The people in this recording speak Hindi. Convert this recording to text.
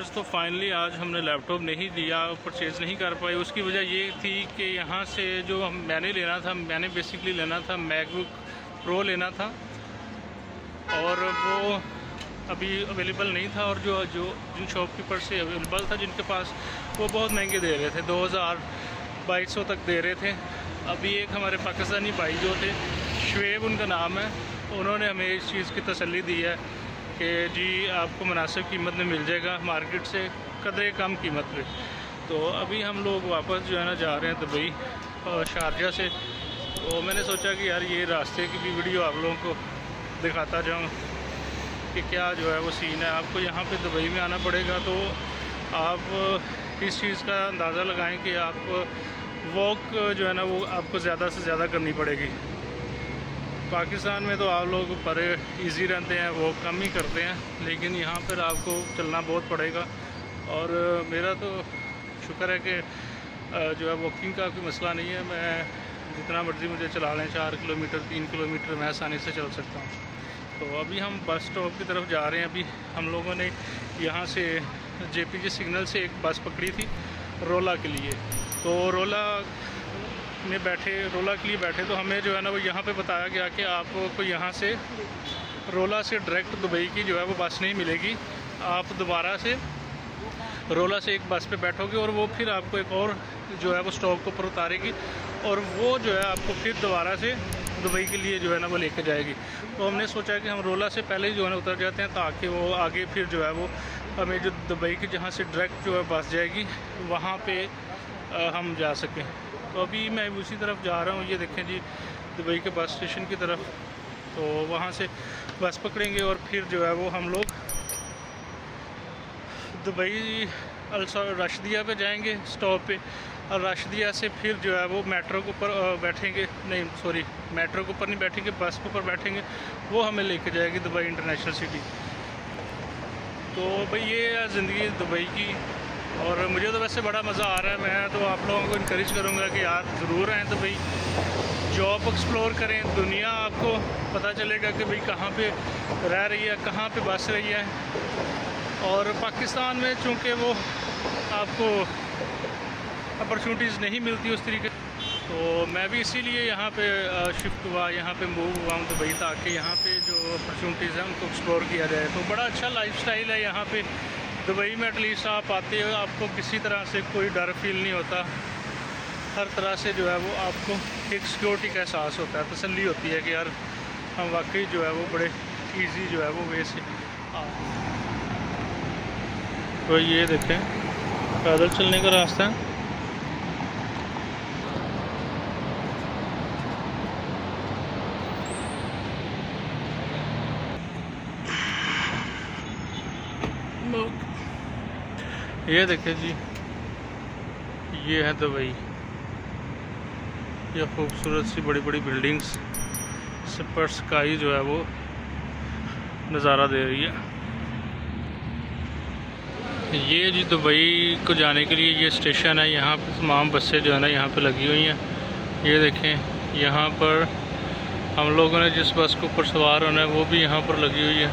व्यूअर्स तो फाइनली आज हमने लैपटॉप नहीं लिया परचेज़ नहीं कर पाए उसकी वजह ये थी कि यहाँ से जो हम, मैंने लेना था, मैंने बेसिकली लेना था मैकबुक प्रो लेना था। और वो अभी अवेलेबल नहीं था और जो जो जिन शॉपकीपर से अवेलेबल था जिनके पास, वो बहुत महँगे दे रहे थे, दो हज़ार बाईस सौ तक दे रहे थे। अभी एक हमारे पाकिस्तानी भाई जो थे शुएब उनका नाम है, उन्होंने हमें इस चीज़ की तसल्ली दी है। कि जी आपको मुनासिब कीमत में मिल जाएगा मार्केट से कदरे कम कीमत पे। तो अभी हम लोग वापस जो है ना जा रहे हैं दुबई और शारजा से। तो मैंने सोचा कि यार ये रास्ते की भी वीडियो आप लोगों को दिखाता जाऊँ कि क्या जो है वो सीन है। आपको यहाँ पे दुबई में आना पड़ेगा तो आप इस चीज़ का अंदाज़ा लगाएँ कि आप वॉक जो है ना वो आपको ज़्यादा से ज़्यादा करनी पड़ेगी। पाकिस्तान में तो आप लोग बड़े इजी रहते हैं, वो कम ही करते हैं, लेकिन यहाँ पर आपको चलना बहुत पड़ेगा। और मेरा तो शुक्र है कि जो है वॉकिंग का कोई मसला नहीं है, मैं जितना मर्ज़ी मुझे चला लें, चार किलोमीटर, तीन किलोमीटर, मैं आसानी से चल सकता हूँ। तो अभी हम बस स्टॉप की तरफ़ जा रहे हैं, अभी हम लोगों ने यहाँ से जे सिग्नल से एक बस पकड़ी थी, रोला के लिए। तो रोला में बैठे रोला के लिए बैठे तो हमें जो है ना वो यहाँ पे बताया गया कि आपको यहाँ से रोला से डायरेक्ट दुबई की जो है वो बस नहीं मिलेगी। आप दोबारा से रोला से एक बस पे बैठोगे और वो फिर आपको एक और जो है वो स्टॉप के ऊपर उतारेगी और वो जो है आपको फिर दोबारा से दुबई के लिए जो है ना वो लेके जाएगी। तो हमने सोचा कि हम रोला से पहले ही जो है ना उतर जाते हैं ताकि वो आगे फिर जो है वो हमें जो दुबई की जहाँ से डायरेक्ट जो है बस जाएगी वहाँ पे आ, हम जा सकें। तो अभी मैं उसी तरफ़ जा रहा हूँ। ये देखें जी, दुबई के बस स्टेशन की तरफ़। तो वहाँ से बस पकड़ेंगे और फिर जो है वो हम लोग दुबई अलसा रशदिया पे जाएँगे स्टॉप पे। और रशदिया से फिर जो है वो मेट्रो के ऊपर बैठेंगे। नहीं सॉरी मेट्रो के ऊपर नहीं बैठेंगे, बस के ऊपर बैठेंगे। वो हमें लेके जाएगी दुबई इंटरनेशनल सिटी तो भाई ये ज़िंदगी दुबई की। और मुझे तो वैसे बड़ा मज़ा आ रहा है। मैं तो आप लोगों को इनक्रेज करूँगा कि यार ज़रूर आएँ तो भाई जॉब एक्सप्लोर करें। दुनिया आपको पता चलेगा कि भाई कहाँ पे रह रही है, कहाँ पे बस रही है। और पाकिस्तान में चूँकि वो आपको अपॉर्चुनिटीज़ नहीं मिलती उस तरीके तो मैं भी इसीलिए यहाँ पे शिफ्ट हुआ, यहाँ पे मूव हुआ हूँ दुबई ताकि यहाँ पे जो अपॉर्चुनिटीज़ हैं उनको एक्सप्लोर किया जाए। तो बड़ा अच्छा लाइफस्टाइल है यहाँ पे। दुबई में एटलीस्ट आप आते हो, आपको किसी तरह से कोई डर फील नहीं होता। हर तरह से जो है वो आपको एक सिक्योरिटी का एहसास होता है, तसल्ली होती है कि यार, हम वाकई जो है वो बड़े इजी जो है वो वे से तो ये देखें, पैदल चलने का रास्ता। है ये देखें जी, ये है दुबई। ये खूबसूरत सी बड़ी बड़ी बिल्डिंग्स सुपर स्काई जो है वो नज़ारा दे रही है। ये जी दुबई को जाने के लिए ये स्टेशन है, यहाँ पे तमाम बसें जो है ना यहाँ पे लगी हुई हैं। ये देखें, यहाँ पर हम लोगों ने जिस बस के ऊपर सवार होना है, वो भी यहाँ पर लगी हुई है।